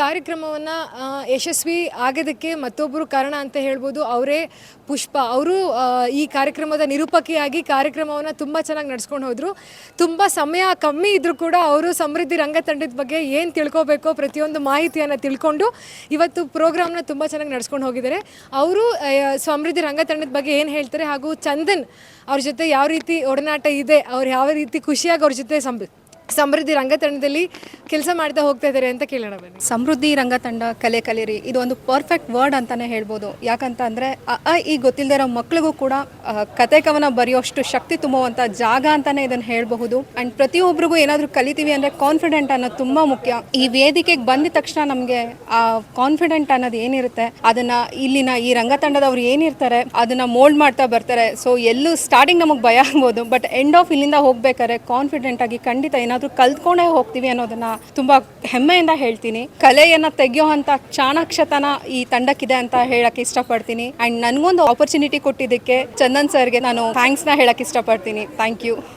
ಕಾರ್ಯಕ್ರಮವನ್ನು ಯಶಸ್ವಿ ಆಗೋದಕ್ಕೆ ಮತ್ತೊಬ್ಬರು ಕಾರಣ ಅಂತ ಹೇಳ್ಬೋದು ಅವರೇ ಪುಷ್ಪ. ಅವರು ಈ ಕಾರ್ಯಕ್ರಮದ ನಿರೂಪಕಿಯಾಗಿ ಕಾರ್ಯಕ್ರಮವನ್ನು ತುಂಬ ಚೆನ್ನಾಗಿ ನಡ್ಸ್ಕೊಂಡು ಹೋದರು. ತುಂಬ ಸಮಯ ಕಮ್ಮಿ ಇದ್ದರೂ ಕೂಡ ಅವರು ಸಮೃದ್ಧಿ ರಂಗ ತಂಡದ ಬಗ್ಗೆ ಏನು ತಿಳ್ಕೊಬೇಕೋ ಪ್ರತಿಯೊಂದು ಮಾಹಿತಿಯನ್ನು ತಿಳ್ಕೊಂಡು ಇವತ್ತು ಪ್ರೋಗ್ರಾಮ್ನ ತುಂಬ ಚೆನ್ನಾಗಿ ನಡ್ಸ್ಕೊಂಡು ಹೋಗಿದ್ದಾರೆ. ಅವರು ಸಮೃದ್ಧಿ ರಂಗತಂಡದ ಬಗ್ಗೆ ಏನು ಹೇಳ್ತಾರೆ ಹಾಗೂ ಚಂದನ್ ಅವ್ರ ಜೊತೆ ಯಾವ ರೀತಿ ಒಡನಾಟ ಇದೆ, ಅವ್ರು ಯಾವ ರೀತಿ ಖುಷಿಯಾಗಿ ಅವ್ರ ಜೊತೆ ಸಂ ಸಮೃದ್ಧಿ ರಂಗತಂಡದಲ್ಲಿ ಕೆಲಸ ಮಾಡ್ತಾ ಹೋಗ್ತಾ ಇದ್ದಾರೆ ಅಂತ ಕೇಳೋಣ ಬನ್ನಿ. ಸಮೃದ್ಧಿ ರಂಗತಂಡ ಕಲೆ ಕಲಿರಿ ಇದು ಒಂದು ಪರ್ಫೆಕ್ಟ್ ವರ್ಡ್ ಅಂತಾನೆ ಹೇಳ್ಬೋದು. ಯಾಕಂತ ಅಂದರೆ, ಅ ಈ ಗೊತ್ತಿಲ್ಲದೆ ಇರೋ ಮಕ್ಕಳಿಗೂ ಕೂಡ ಕತೆ ಕವನ ಬರೆಯೋಷ್ಟು ಶಕ್ತಿ ತುಂಬುವಂಥ ಜಾಗ ಅಂತಾನೆ ಇದನ್ನು ಹೇಳಬಹುದು. ಆ್ಯಂಡ್ ಪ್ರತಿಯೊಬ್ಬರಿಗೂ ಏನಾದರೂ ಕಲಿತೀವಿ ಅಂದರೆ ಕಾನ್ಫಿಡೆಂಟ್ ಅನ್ನೋದು ತುಂಬ ಮುಖ್ಯ. ಈ ವೇದಿಕೆಗೆ ಬಂದ ತಕ್ಷಣ ನಮಗೆ ಆ ಕಾನ್ಫಿಡೆಂಟ್ ಅನ್ನೋದು ಏನಿರುತ್ತೆ, ಅದನ್ನ ಇಲ್ಲಿನ ಈ ರಂಗತಂಡದವ್ರು ಏನಿರ್ತಾರೆ, ಅದನ್ನ ಮೋಲ್ಡ್ ಮಾಡ್ತಾ ಬರ್ತಾರೆ. ಸೊ ಎಲ್ಲೂ ಸ್ಟಾರ್ಟಿಂಗ್ ನಮಗೆ ಭಯ ಆಗ್ಬೋದು. ಬಟ್ ಎಂಡ್ ಆಫ್ ಇಲ್ಲಿಂದ ಹೋಗ್ಬೇಕಾದ್ರೆ ಕಾನ್ಫಿಡೆಂಟ್ ಆಗಿ ಖಂಡಿತ ಏನಾದರೂ ಕಲ್ತ್ಕೊಂಡೇ ಹೋಗ್ತೀವಿ ಅನ್ನೋದನ್ನ ತುಂಬಾ ಹೆಮ್ಮೆಯಿಂದ ಹೇಳ್ತೀನಿ. ಕಲೆಯನ್ನ ತೆಗೆಯುವಂತ ಚಾಣಾಕ್ಷತನ ಈ ತಂಡಕ್ಕಿದೆ ಅಂತ ಹೇಳಕ್ ಇಷ್ಟಪಡ್ತೀನಿ. ಅಂಡ್ ನನಗೊಂದು ಆಪರ್ಚುನಿಟಿ ಕೊಟ್ಟಿದ್ದಕ್ಕೆ ಚಂದನ್ ಸರ್ಗೆ ನಾನು ಥ್ಯಾಂಕ್ಸ್ನ ಹೇಳಕ್ ಇಷ್ಟಪಡ್ತೀನಿ. Thank you